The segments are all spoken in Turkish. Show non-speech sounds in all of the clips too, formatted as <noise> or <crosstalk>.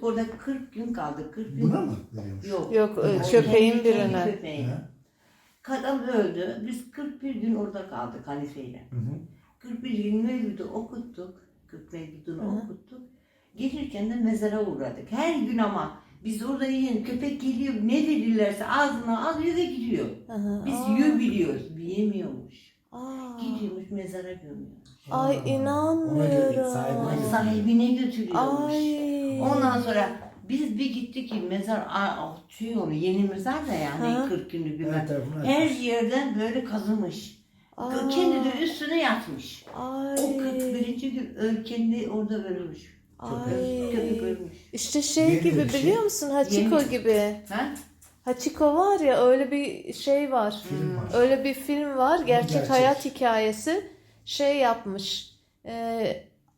Gittik orada 40 gün kaldık. 40 gün. Buna mı veriyormuş? Yok. Yok, e, O köpeğin birine. köpeği. Kadın öldü. Biz 41 gün orada kaldık Hanife ile. Hı hı. 41 gün Mevlüt'ü okuttuk. 40 Mevlüt'ünü okuttuk. Gelirken de mezara uğradık. Her gün ama biz orada yiyin köpek geliyor ne verirlerse ağzına alıyor ve gidiyor. Hı hı. Biz Aa, yiyor biliyoruz. Yemiyormuş. aa. Gidiyormuş mezara gömüyor. Ay, inanmıyorum. ona göre sahibine göre. Sahibine götürüyormuş. Ay. Ondan sonra biz bir gittik ki mezar atıyor onu. Yeni mezar da yani Ha. 40 günlük bir Her mezar. tarafını Her açmış. yerden böyle kazımış. Aa. Kendi de üstüne yatmış. Ay. O 41. gün ö- kendi orada ölmüş. Ay. Köpek ölmüş. İşte şey Yeni gibi bir şey. biliyor musun? Hachiko Yeni. gibi. Ha? Hachiko var ya öyle bir şey var. Film var. Öyle bir film var. Gerçek, gerçek. hayat hikayesi. Şey yapmış. e,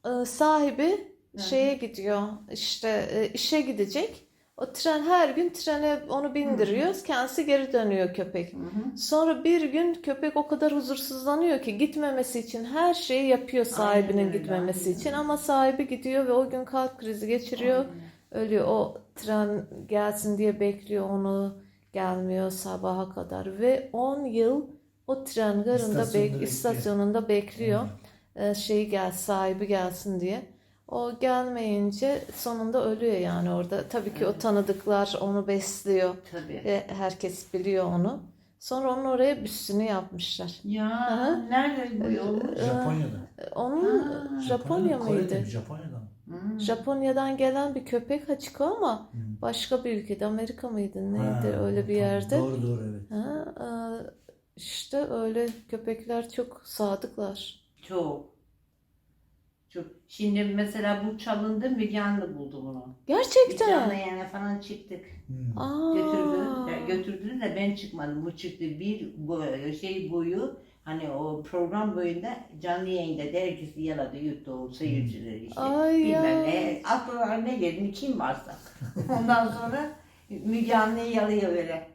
e, sahibi şeye gidiyor. işte e, işe gidecek. O tren her gün trene onu bindiriyoruz. Kendisi geri dönüyor köpek. Sonra bir gün köpek o kadar huzursuzlanıyor ki gitmemesi için her şeyi yapıyor sahibinin Aynen gitmemesi aynen için ama sahibi gidiyor ve o gün kalp krizi geçiriyor. Ölüyor. O tren gelsin diye bekliyor onu. Gelmiyor sabaha kadar ve 10 yıl o tren garında İstasyonda bek bekliyor. istasyonunda bekliyor. Ee, şeyi gel sahibi gelsin diye. O gelmeyince sonunda ölüyor yani orada. Tabii ki o tanıdıklar onu besliyor Tabii. ve herkes biliyor onu. Sonra onun oraya büstünü yapmışlar. Ya Hı. nerede bu yolmuş? Japonya'da. Onun Ha, Japonya Kore'de mıydı? Japonya'da mı? Hı. Japonya'dan gelen bir köpek Hachiko ama Hı. başka bir ülkede Amerika mıydı neydi Ha, öyle bir tamam. yerde. Doğru doğru evet. Ha, e, işte öyle köpekler çok sadıklar. Çok. Çok. Şimdi mesela bu çalındı Müge Anlı buldu bunu. Bir canlı Gerçekten. yayına falan çıktık. Aa. Götürdü. Götürdü de ben çıkmadım. Bu çıktı bir bu şey boyu hani o program boyunda canlı yayında da herkesi yaladı yuttu o seyircileri işte. Ay ya. Bilmem ne. Aklına ne geldi kim varsa. <laughs> Ondan sonra Müge Anlı'yı yalıyor böyle.